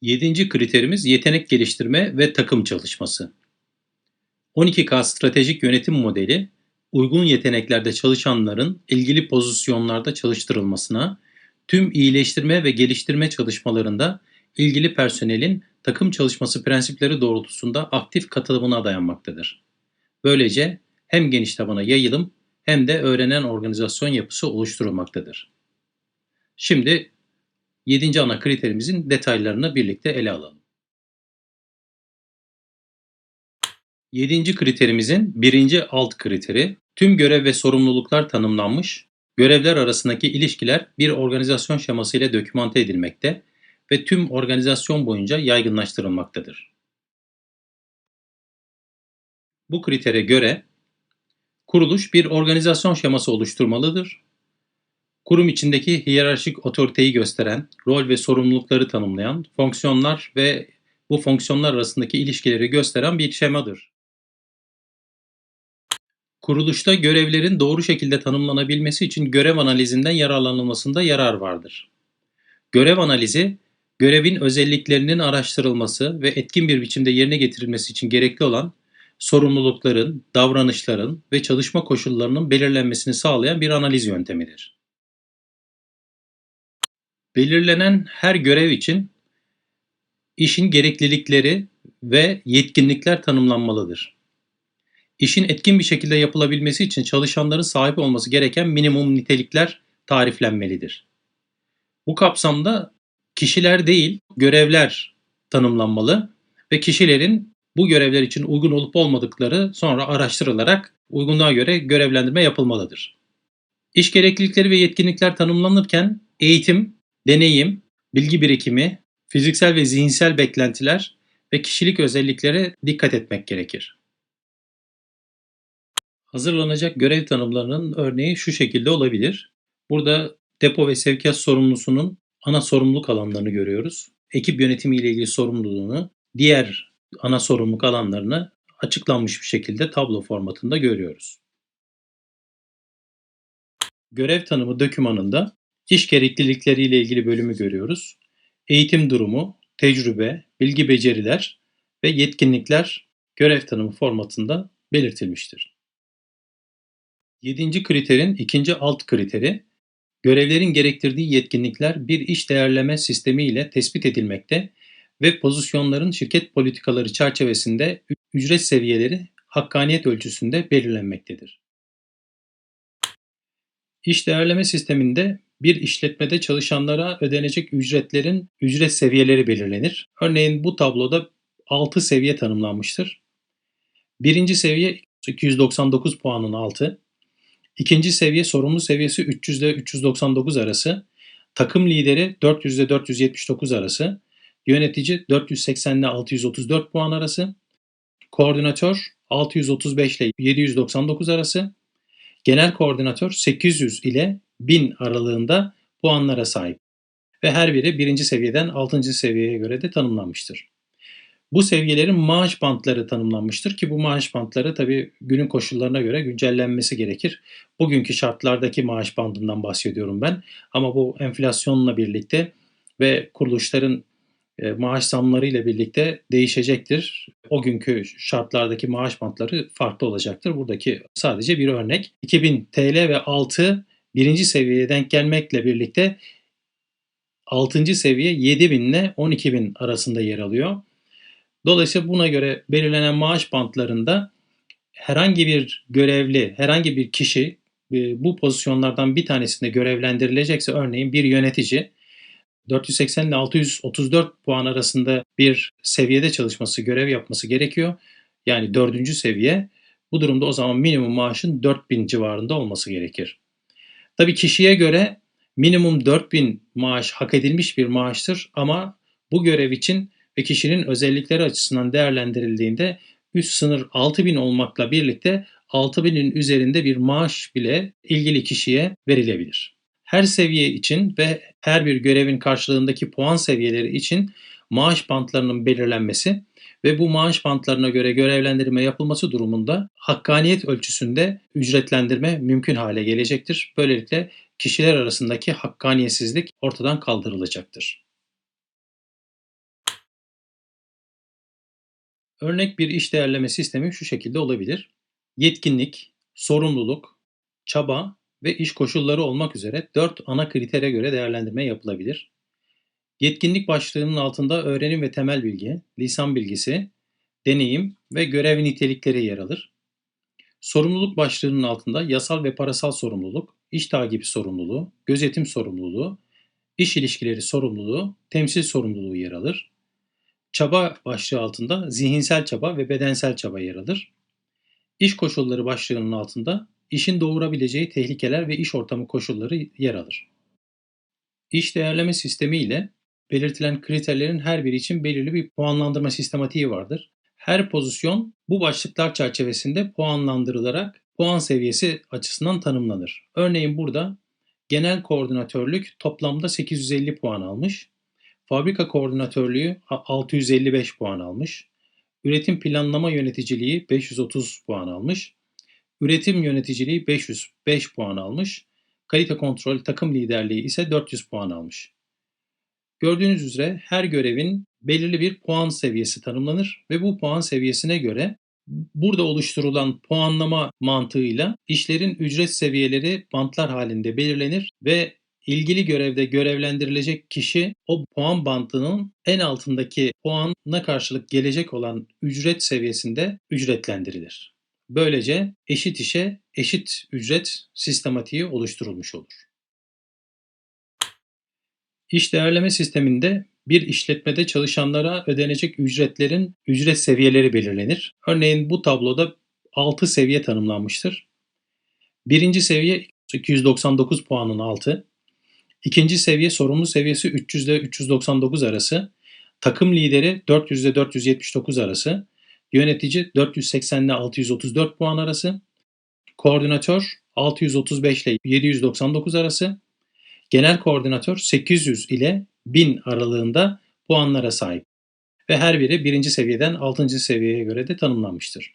Yedinci kriterimiz yetenek geliştirme ve takım çalışması. 12K stratejik yönetim modeli, uygun yeteneklerde çalışanların ilgili pozisyonlarda çalıştırılmasına, tüm iyileştirme ve geliştirme çalışmalarında ilgili personelin takım çalışması prensipleri doğrultusunda aktif katılımına dayanmaktadır. Böylece hem geniş tabana yayılım hem de öğrenen organizasyon yapısı oluşturulmaktadır. Şimdi 7. ana kriterimizin detaylarını birlikte ele alalım. 7. kriterimizin birinci alt kriteri tüm görev ve sorumluluklar tanımlanmış, görevler arasındaki ilişkiler bir organizasyon şeması ile dokümante edilmekte ve tüm organizasyon boyunca yaygınlaştırılmaktadır. Bu kritere göre kuruluş bir organizasyon şeması oluşturmalıdır Kurum içindeki hiyerarşik otoriteyi gösteren, rol ve sorumlulukları tanımlayan, fonksiyonlar ve bu fonksiyonlar arasındaki ilişkileri gösteren bir şemadır. Kuruluşta görevlerin doğru şekilde tanımlanabilmesi için görev analizinden yararlanılmasında yarar vardır. Görev analizi, görevin özelliklerinin araştırılması ve etkin bir biçimde yerine getirilmesi için gerekli olan sorumlulukların, davranışların ve çalışma koşullarının belirlenmesini sağlayan bir analiz yöntemidir. Belirlenen her görev için işin gereklilikleri ve yetkinlikler tanımlanmalıdır. İşin etkin bir şekilde yapılabilmesi için çalışanların sahip olması gereken minimum nitelikler tariflenmelidir. Bu kapsamda kişiler değil, görevler tanımlanmalı ve kişilerin bu görevler için uygun olup olmadıkları sonra araştırılarak uygunluğa göre görevlendirme yapılmalıdır. İş gereklilikleri ve yetkinlikler tanımlanırken eğitim, deneyim, bilgi birikimi, fiziksel ve zihinsel beklentiler ve kişilik özelliklere dikkat etmek gerekir. Hazırlanacak görev tanımlarının örneği şu şekilde olabilir. Burada depo ve sevkiyat sorumlusunun ana sorumluluk alanlarını görüyoruz. Ekip yönetimi ile ilgili sorumluluğunu, diğer ana sorumluluk alanlarını açıklanmış bir şekilde tablo formatında görüyoruz. Görev tanımı dokümanında İş gereklilikleriyle ilgili bölümü görüyoruz. Eğitim durumu, tecrübe, bilgi beceriler ve yetkinlikler görev tanımı formatında belirtilmiştir. Yedinci kriterin ikinci alt kriteri, görevlerin gerektirdiği yetkinlikler bir iş değerleme sistemi ile tespit edilmekte ve pozisyonların şirket politikaları çerçevesinde ücret seviyeleri hakkaniyet ölçüsünde belirlenmektedir. İş değerleme sisteminde bir işletmede çalışanlara ödenecek ücretlerin ücret seviyeleri belirlenir. Örneğin bu tabloda 6 seviye tanımlanmıştır. Birinci seviye 299 puanın altı. İkinci seviye sorumlu seviyesi 300 ile 399 arası. Takım lideri 400 ile 479 arası. Yönetici 480 ile 634 puan arası. Koordinatör 635 ile 799 arası. Genel koordinatör 800 ile 1000 aralığında puanlara sahip ve her biri birinci seviyeden altıncı seviyeye göre de tanımlanmıştır. Bu seviyelerin maaş bantları tanımlanmıştır ki bu maaş bantları tabi günün koşullarına göre güncellenmesi gerekir. Bugünkü şartlardaki maaş bandından bahsediyorum ben ama bu enflasyonla birlikte ve kuruluşların e, maaş zamları ile birlikte değişecektir. O günkü şartlardaki maaş bantları farklı olacaktır. Buradaki sadece bir örnek. 2000 TL ve 6 birinci seviyeye denk gelmekle birlikte 6. seviye 7000 ile 12000 arasında yer alıyor. Dolayısıyla buna göre belirlenen maaş bantlarında herhangi bir görevli, herhangi bir kişi e, bu pozisyonlardan bir tanesinde görevlendirilecekse örneğin bir yönetici 480 ile 634 puan arasında bir seviyede çalışması, görev yapması gerekiyor. Yani dördüncü seviye. Bu durumda o zaman minimum maaşın 4000 civarında olması gerekir. Tabii kişiye göre minimum 4000 maaş hak edilmiş bir maaştır ama bu görev için ve kişinin özellikleri açısından değerlendirildiğinde üst sınır 6000 olmakla birlikte 6000'in üzerinde bir maaş bile ilgili kişiye verilebilir. Her seviye için ve her bir görevin karşılığındaki puan seviyeleri için maaş bantlarının belirlenmesi ve bu maaş bantlarına göre görevlendirme yapılması durumunda hakkaniyet ölçüsünde ücretlendirme mümkün hale gelecektir. Böylelikle kişiler arasındaki hakkaniyetsizlik ortadan kaldırılacaktır. Örnek bir iş değerleme sistemi şu şekilde olabilir. Yetkinlik, sorumluluk, çaba ve iş koşulları olmak üzere 4 ana kritere göre değerlendirme yapılabilir. Yetkinlik başlığının altında öğrenim ve temel bilgi, lisan bilgisi, deneyim ve görev nitelikleri yer alır. Sorumluluk başlığının altında yasal ve parasal sorumluluk, iş takibi sorumluluğu, gözetim sorumluluğu, iş ilişkileri sorumluluğu, temsil sorumluluğu yer alır. Çaba başlığı altında zihinsel çaba ve bedensel çaba yer alır. İş koşulları başlığının altında işin doğurabileceği tehlikeler ve iş ortamı koşulları yer alır. İş değerleme sistemi ile belirtilen kriterlerin her biri için belirli bir puanlandırma sistematiği vardır. Her pozisyon bu başlıklar çerçevesinde puanlandırılarak puan seviyesi açısından tanımlanır. Örneğin burada genel koordinatörlük toplamda 850 puan almış. Fabrika koordinatörlüğü 655 puan almış. Üretim planlama yöneticiliği 530 puan almış. Üretim yöneticiliği 505 puan almış. Kalite kontrol takım liderliği ise 400 puan almış. Gördüğünüz üzere her görevin belirli bir puan seviyesi tanımlanır ve bu puan seviyesine göre burada oluşturulan puanlama mantığıyla işlerin ücret seviyeleri bantlar halinde belirlenir ve ilgili görevde görevlendirilecek kişi o puan bantının en altındaki puanına karşılık gelecek olan ücret seviyesinde ücretlendirilir. Böylece eşit işe eşit ücret sistematiği oluşturulmuş olur. İş değerleme sisteminde bir işletmede çalışanlara ödenecek ücretlerin ücret seviyeleri belirlenir. Örneğin bu tabloda 6 seviye tanımlanmıştır. Birinci seviye 299 puanın altı. İkinci seviye sorumlu seviyesi 300 ile 399 arası. Takım lideri 400 ile 479 arası. Yönetici 480 ile 634 puan arası. Koordinatör 635 ile 799 arası. Genel koordinatör 800 ile 1000 aralığında puanlara sahip ve her biri birinci seviyeden altıncı seviyeye göre de tanımlanmıştır.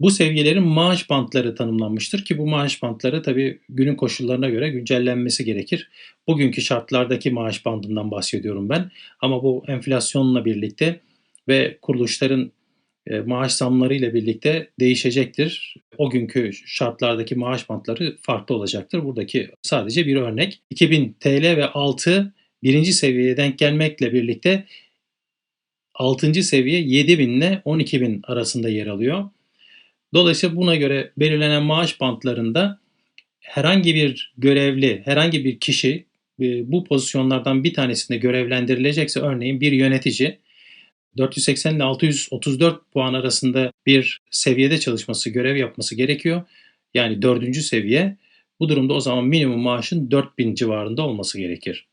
Bu seviyelerin maaş bantları tanımlanmıştır ki bu maaş bantları tabii günün koşullarına göre güncellenmesi gerekir. Bugünkü şartlardaki maaş bandından bahsediyorum ben ama bu enflasyonla birlikte ve kuruluşların maaş zamları ile birlikte değişecektir. O günkü şartlardaki maaş bantları farklı olacaktır. Buradaki sadece bir örnek. 2000 TL ve altı birinci seviyeye denk gelmekle birlikte 6. seviye 7000 ile 12000 arasında yer alıyor. Dolayısıyla buna göre belirlenen maaş bantlarında herhangi bir görevli, herhangi bir kişi e, bu pozisyonlardan bir tanesinde görevlendirilecekse örneğin bir yönetici 480 ile 634 puan arasında bir seviyede çalışması, görev yapması gerekiyor. Yani dördüncü seviye. Bu durumda o zaman minimum maaşın 4000 civarında olması gerekir.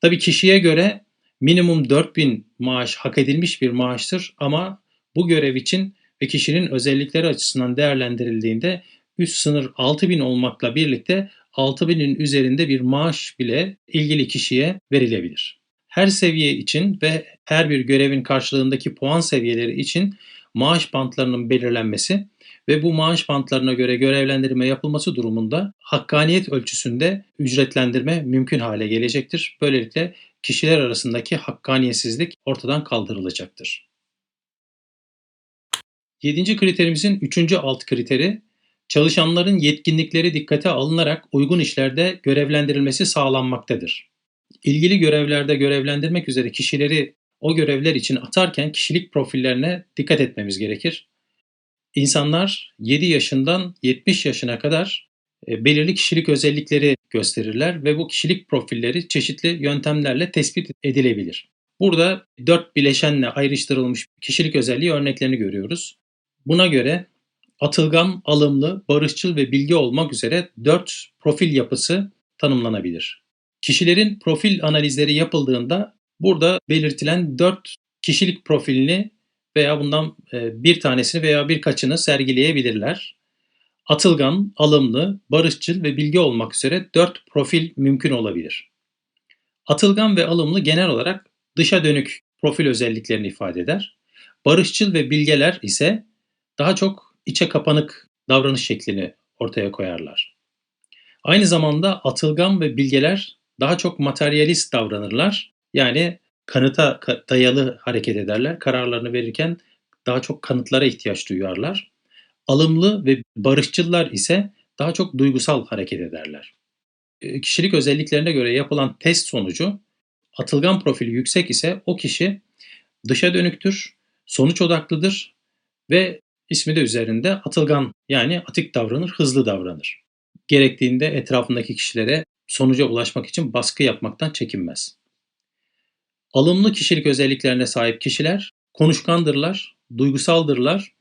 Tabii kişiye göre minimum 4000 maaş hak edilmiş bir maaştır ama bu görev için ve kişinin özellikleri açısından değerlendirildiğinde üst sınır 6000 olmakla birlikte 6000'in üzerinde bir maaş bile ilgili kişiye verilebilir. Her seviye için ve her bir görevin karşılığındaki puan seviyeleri için maaş bantlarının belirlenmesi ve bu maaş bantlarına göre görevlendirme yapılması durumunda hakkaniyet ölçüsünde ücretlendirme mümkün hale gelecektir. Böylelikle kişiler arasındaki hakkaniyetsizlik ortadan kaldırılacaktır. Yedinci kriterimizin üçüncü alt kriteri çalışanların yetkinlikleri dikkate alınarak uygun işlerde görevlendirilmesi sağlanmaktadır. İlgili görevlerde görevlendirmek üzere kişileri o görevler için atarken kişilik profillerine dikkat etmemiz gerekir. İnsanlar 7 yaşından 70 yaşına kadar e, belirli kişilik özellikleri gösterirler ve bu kişilik profilleri çeşitli yöntemlerle tespit edilebilir. Burada dört bileşenle ayrıştırılmış kişilik özelliği örneklerini görüyoruz. Buna göre atılgan, alımlı, barışçıl ve bilgi olmak üzere dört profil yapısı tanımlanabilir. Kişilerin profil analizleri yapıldığında burada belirtilen dört kişilik profilini veya bundan e, bir tanesini veya birkaçını sergileyebilirler. Atılgan, alımlı, barışçıl ve bilgi olmak üzere dört profil mümkün olabilir. Atılgan ve alımlı genel olarak dışa dönük profil özelliklerini ifade eder. Barışçıl ve bilgeler ise daha çok içe kapanık davranış şeklini ortaya koyarlar. Aynı zamanda atılgan ve bilgeler daha çok materyalist davranırlar. Yani kanıta dayalı hareket ederler. Kararlarını verirken daha çok kanıtlara ihtiyaç duyarlar. Alımlı ve barışçılar ise daha çok duygusal hareket ederler. E, kişilik özelliklerine göre yapılan test sonucu atılgan profili yüksek ise o kişi dışa dönüktür, sonuç odaklıdır ve ismi de üzerinde atılgan yani atik davranır, hızlı davranır. Gerektiğinde etrafındaki kişilere sonuca ulaşmak için baskı yapmaktan çekinmez. Alımlı kişilik özelliklerine sahip kişiler konuşkandırlar, duygusaldırlar,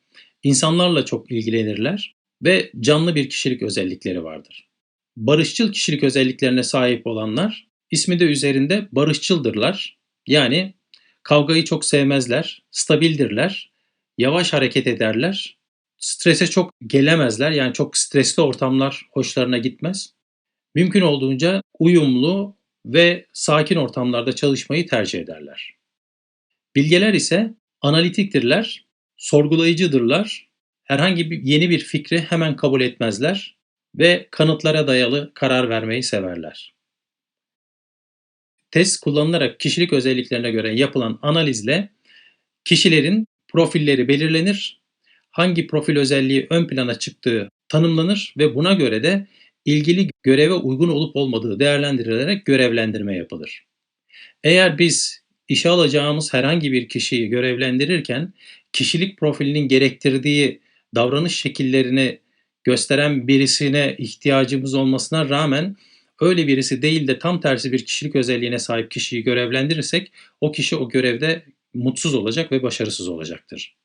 insanlarla çok ilgilenirler ve canlı bir kişilik özellikleri vardır. Barışçıl kişilik özelliklerine sahip olanlar ismi de üzerinde barışçıldırlar. Yani kavgayı çok sevmezler, stabildirler, yavaş hareket ederler, strese çok gelemezler. Yani çok stresli ortamlar hoşlarına gitmez. Mümkün olduğunca uyumlu ve sakin ortamlarda çalışmayı tercih ederler. Bilgeler ise analitiktirler, sorgulayıcıdırlar, herhangi bir yeni bir fikri hemen kabul etmezler ve kanıtlara dayalı karar vermeyi severler. Test kullanılarak kişilik özelliklerine göre yapılan analizle kişilerin profilleri belirlenir, hangi profil özelliği ön plana çıktığı tanımlanır ve buna göre de ilgili göreve uygun olup olmadığı değerlendirilerek görevlendirme yapılır. Eğer biz işe alacağımız herhangi bir kişiyi görevlendirirken kişilik profilinin gerektirdiği davranış şekillerini gösteren birisine ihtiyacımız olmasına rağmen öyle birisi değil de tam tersi bir kişilik özelliğine sahip kişiyi görevlendirirsek o kişi o görevde mutsuz olacak ve başarısız olacaktır.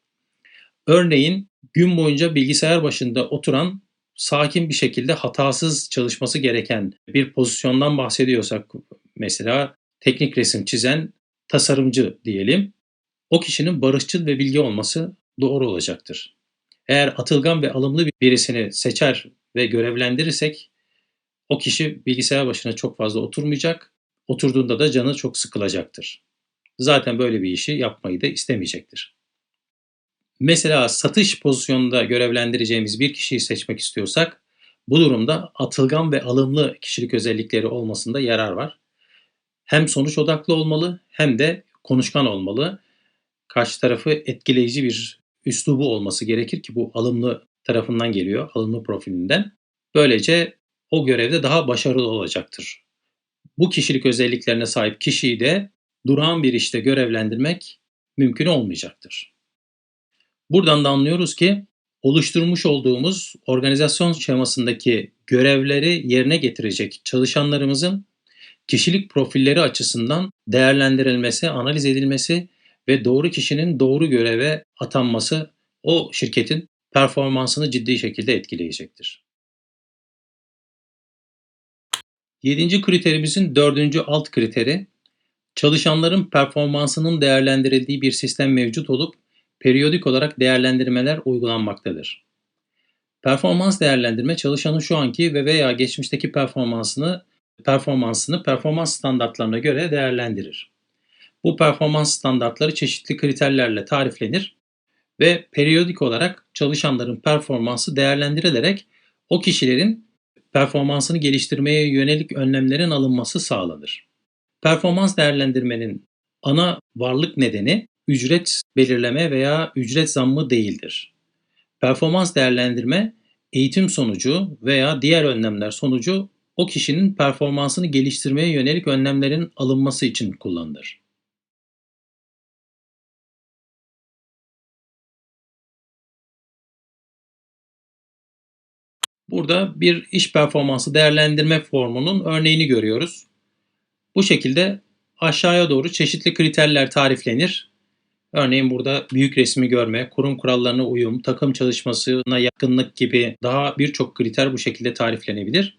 Örneğin gün boyunca bilgisayar başında oturan sakin bir şekilde hatasız çalışması gereken bir pozisyondan bahsediyorsak mesela teknik resim çizen tasarımcı diyelim. O kişinin barışçıl ve bilgi olması doğru olacaktır. Eğer atılgan ve alımlı birisini seçer ve görevlendirirsek o kişi bilgisayar başına çok fazla oturmayacak. Oturduğunda da canı çok sıkılacaktır. Zaten böyle bir işi yapmayı da istemeyecektir. Mesela satış pozisyonunda görevlendireceğimiz bir kişiyi seçmek istiyorsak bu durumda atılgan ve alımlı kişilik özellikleri olmasında yarar var. Hem sonuç odaklı olmalı hem de konuşkan olmalı. Karşı tarafı etkileyici bir üslubu olması gerekir ki bu alımlı tarafından geliyor, alımlı profilinden. Böylece o görevde daha başarılı olacaktır. Bu kişilik özelliklerine sahip kişiyi de durağan bir işte görevlendirmek mümkün olmayacaktır. Buradan da anlıyoruz ki oluşturmuş olduğumuz organizasyon şemasındaki görevleri yerine getirecek çalışanlarımızın kişilik profilleri açısından değerlendirilmesi, analiz edilmesi ve doğru kişinin doğru göreve atanması o şirketin performansını ciddi şekilde etkileyecektir. Yedinci kriterimizin dördüncü alt kriteri, çalışanların performansının değerlendirildiği bir sistem mevcut olup periyodik olarak değerlendirmeler uygulanmaktadır. Performans değerlendirme çalışanın şu anki ve veya geçmişteki performansını performansını performans standartlarına göre değerlendirir. Bu performans standartları çeşitli kriterlerle tariflenir ve periyodik olarak çalışanların performansı değerlendirilerek o kişilerin performansını geliştirmeye yönelik önlemlerin alınması sağlanır. Performans değerlendirmenin ana varlık nedeni ücret belirleme veya ücret zammı değildir. Performans değerlendirme eğitim sonucu veya diğer önlemler sonucu o kişinin performansını geliştirmeye yönelik önlemlerin alınması için kullanılır. Burada bir iş performansı değerlendirme formunun örneğini görüyoruz. Bu şekilde aşağıya doğru çeşitli kriterler tariflenir. Örneğin burada büyük resmi görme, kurum kurallarına uyum, takım çalışmasına yakınlık gibi daha birçok kriter bu şekilde tariflenebilir.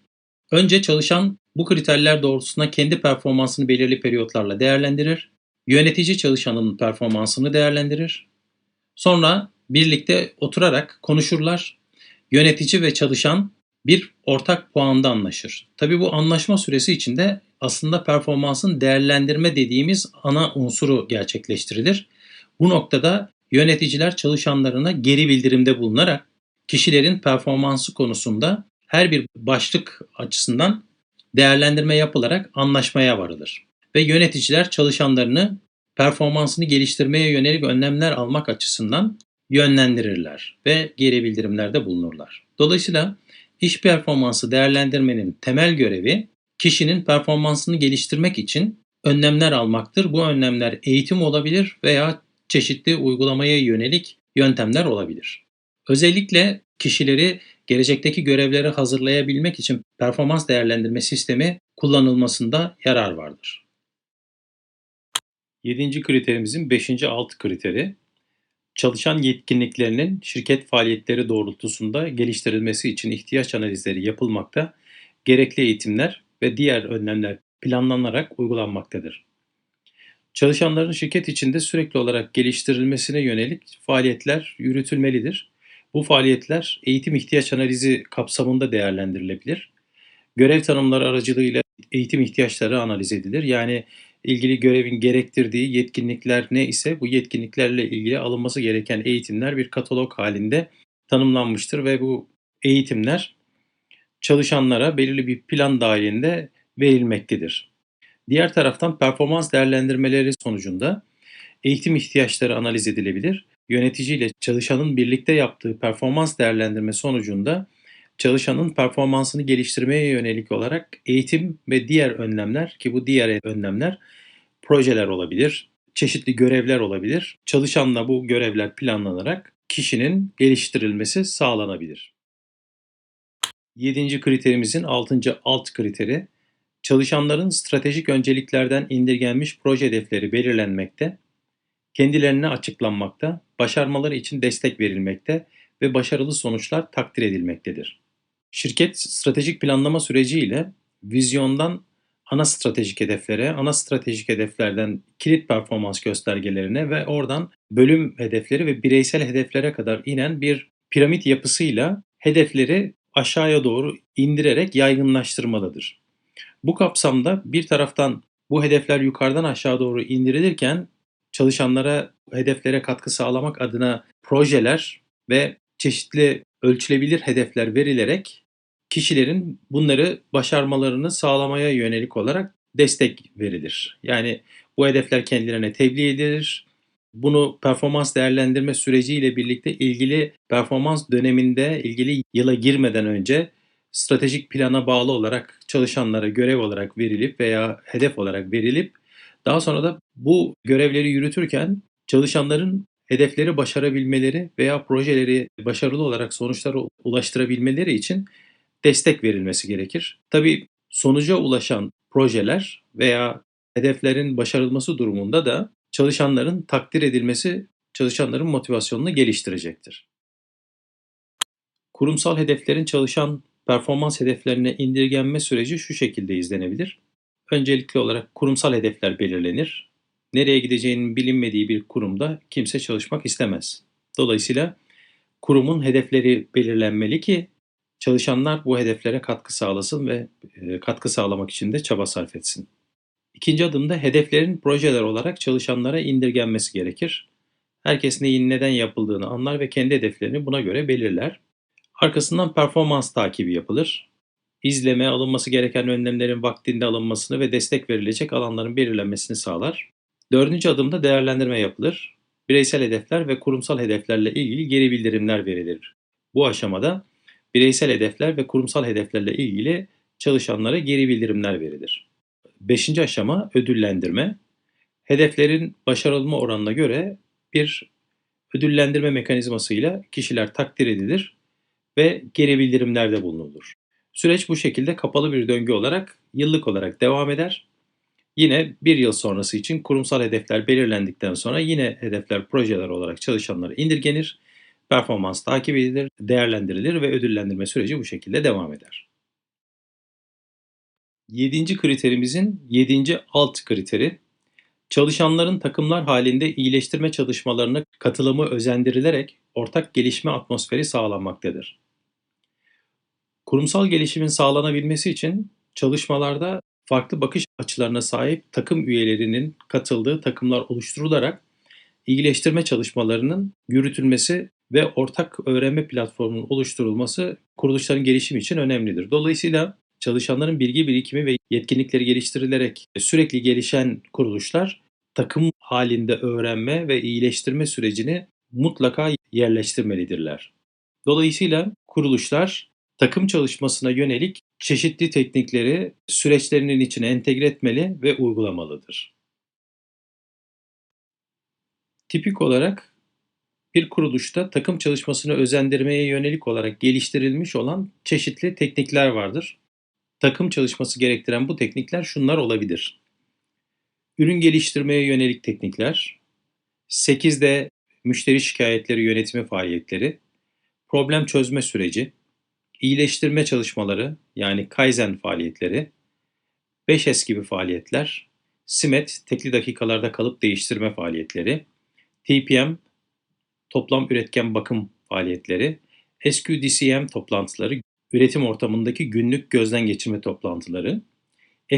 Önce çalışan bu kriterler doğrultusunda kendi performansını belirli periyotlarla değerlendirir. Yönetici çalışanın performansını değerlendirir. Sonra birlikte oturarak konuşurlar. Yönetici ve çalışan bir ortak puanda anlaşır. Tabii bu anlaşma süresi içinde aslında performansın değerlendirme dediğimiz ana unsuru gerçekleştirilir. Bu noktada yöneticiler çalışanlarına geri bildirimde bulunarak kişilerin performansı konusunda her bir başlık açısından değerlendirme yapılarak anlaşmaya varılır. Ve yöneticiler çalışanlarını performansını geliştirmeye yönelik önlemler almak açısından yönlendirirler ve geri bildirimlerde bulunurlar. Dolayısıyla iş performansı değerlendirmenin temel görevi kişinin performansını geliştirmek için önlemler almaktır. Bu önlemler eğitim olabilir veya çeşitli uygulamaya yönelik yöntemler olabilir. Özellikle kişileri gelecekteki görevlere hazırlayabilmek için performans değerlendirme sistemi kullanılmasında yarar vardır. Yedinci kriterimizin beşinci alt kriteri, çalışan yetkinliklerinin şirket faaliyetleri doğrultusunda geliştirilmesi için ihtiyaç analizleri yapılmakta, gerekli eğitimler ve diğer önlemler planlanarak uygulanmaktadır. Çalışanların şirket içinde sürekli olarak geliştirilmesine yönelik faaliyetler yürütülmelidir. Bu faaliyetler eğitim ihtiyaç analizi kapsamında değerlendirilebilir. Görev tanımları aracılığıyla eğitim ihtiyaçları analiz edilir. Yani ilgili görevin gerektirdiği yetkinlikler ne ise bu yetkinliklerle ilgili alınması gereken eğitimler bir katalog halinde tanımlanmıştır ve bu eğitimler çalışanlara belirli bir plan dahilinde verilmektedir. Diğer taraftan performans değerlendirmeleri sonucunda eğitim ihtiyaçları analiz edilebilir. Yönetici ile çalışanın birlikte yaptığı performans değerlendirme sonucunda çalışanın performansını geliştirmeye yönelik olarak eğitim ve diğer önlemler ki bu diğer önlemler projeler olabilir, çeşitli görevler olabilir. Çalışanla bu görevler planlanarak kişinin geliştirilmesi sağlanabilir. Yedinci kriterimizin altıncı alt kriteri çalışanların stratejik önceliklerden indirgenmiş proje hedefleri belirlenmekte, kendilerine açıklanmakta, başarmaları için destek verilmekte ve başarılı sonuçlar takdir edilmektedir. Şirket stratejik planlama süreciyle vizyondan ana stratejik hedeflere, ana stratejik hedeflerden kilit performans göstergelerine ve oradan bölüm hedefleri ve bireysel hedeflere kadar inen bir piramit yapısıyla hedefleri aşağıya doğru indirerek yaygınlaştırmalıdır. Bu kapsamda bir taraftan bu hedefler yukarıdan aşağı doğru indirilirken çalışanlara hedeflere katkı sağlamak adına projeler ve çeşitli ölçülebilir hedefler verilerek kişilerin bunları başarmalarını sağlamaya yönelik olarak destek verilir. Yani bu hedefler kendilerine tebliğ edilir. Bunu performans değerlendirme süreciyle birlikte ilgili performans döneminde ilgili yıla girmeden önce stratejik plana bağlı olarak çalışanlara görev olarak verilip veya hedef olarak verilip daha sonra da bu görevleri yürütürken çalışanların hedefleri başarabilmeleri veya projeleri başarılı olarak sonuçlara ulaştırabilmeleri için destek verilmesi gerekir. Tabii sonuca ulaşan projeler veya hedeflerin başarılması durumunda da çalışanların takdir edilmesi çalışanların motivasyonunu geliştirecektir. Kurumsal hedeflerin çalışan performans hedeflerine indirgenme süreci şu şekilde izlenebilir. Öncelikli olarak kurumsal hedefler belirlenir. Nereye gideceğinin bilinmediği bir kurumda kimse çalışmak istemez. Dolayısıyla kurumun hedefleri belirlenmeli ki çalışanlar bu hedeflere katkı sağlasın ve e, katkı sağlamak için de çaba sarf etsin. İkinci adımda hedeflerin projeler olarak çalışanlara indirgenmesi gerekir. Herkes neyin neden yapıldığını anlar ve kendi hedeflerini buna göre belirler. Arkasından performans takibi yapılır. İzleme, alınması gereken önlemlerin vaktinde alınmasını ve destek verilecek alanların belirlenmesini sağlar. Dördüncü adımda değerlendirme yapılır. Bireysel hedefler ve kurumsal hedeflerle ilgili geri bildirimler verilir. Bu aşamada bireysel hedefler ve kurumsal hedeflerle ilgili çalışanlara geri bildirimler verilir. Beşinci aşama ödüllendirme. Hedeflerin başarılma oranına göre bir ödüllendirme mekanizmasıyla kişiler takdir edilir ve geri bildirimlerde bulunulur. Süreç bu şekilde kapalı bir döngü olarak yıllık olarak devam eder. Yine bir yıl sonrası için kurumsal hedefler belirlendikten sonra yine hedefler projeler olarak çalışanlara indirgenir, performans takip edilir, değerlendirilir ve ödüllendirme süreci bu şekilde devam eder. Yedinci kriterimizin yedinci alt kriteri, çalışanların takımlar halinde iyileştirme çalışmalarına katılımı özendirilerek ortak gelişme atmosferi sağlanmaktadır. Kurumsal gelişimin sağlanabilmesi için çalışmalarda farklı bakış açılarına sahip takım üyelerinin katıldığı takımlar oluşturularak iyileştirme çalışmalarının yürütülmesi ve ortak öğrenme platformunun oluşturulması kuruluşların gelişimi için önemlidir. Dolayısıyla çalışanların bilgi birikimi ve yetkinlikleri geliştirilerek sürekli gelişen kuruluşlar takım halinde öğrenme ve iyileştirme sürecini mutlaka yerleştirmelidirler. Dolayısıyla kuruluşlar takım çalışmasına yönelik çeşitli teknikleri süreçlerinin içine entegre etmeli ve uygulamalıdır. Tipik olarak bir kuruluşta takım çalışmasını özendirmeye yönelik olarak geliştirilmiş olan çeşitli teknikler vardır. Takım çalışması gerektiren bu teknikler şunlar olabilir. Ürün geliştirmeye yönelik teknikler, 8D müşteri şikayetleri yönetimi faaliyetleri, problem çözme süreci, iyileştirme çalışmaları yani Kaizen faaliyetleri, 5S gibi faaliyetler, SIMET tekli dakikalarda kalıp değiştirme faaliyetleri, TPM toplam üretken bakım faaliyetleri, SQDCM toplantıları, üretim ortamındaki günlük gözden geçirme toplantıları,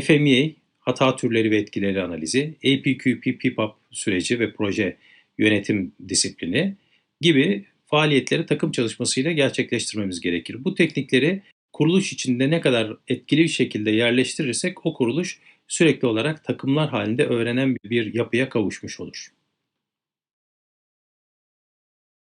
FMEA hata türleri ve etkileri analizi, APQP PPAP süreci ve proje yönetim disiplini gibi faaliyetleri takım çalışmasıyla gerçekleştirmemiz gerekir. Bu teknikleri kuruluş içinde ne kadar etkili bir şekilde yerleştirirsek o kuruluş sürekli olarak takımlar halinde öğrenen bir yapıya kavuşmuş olur.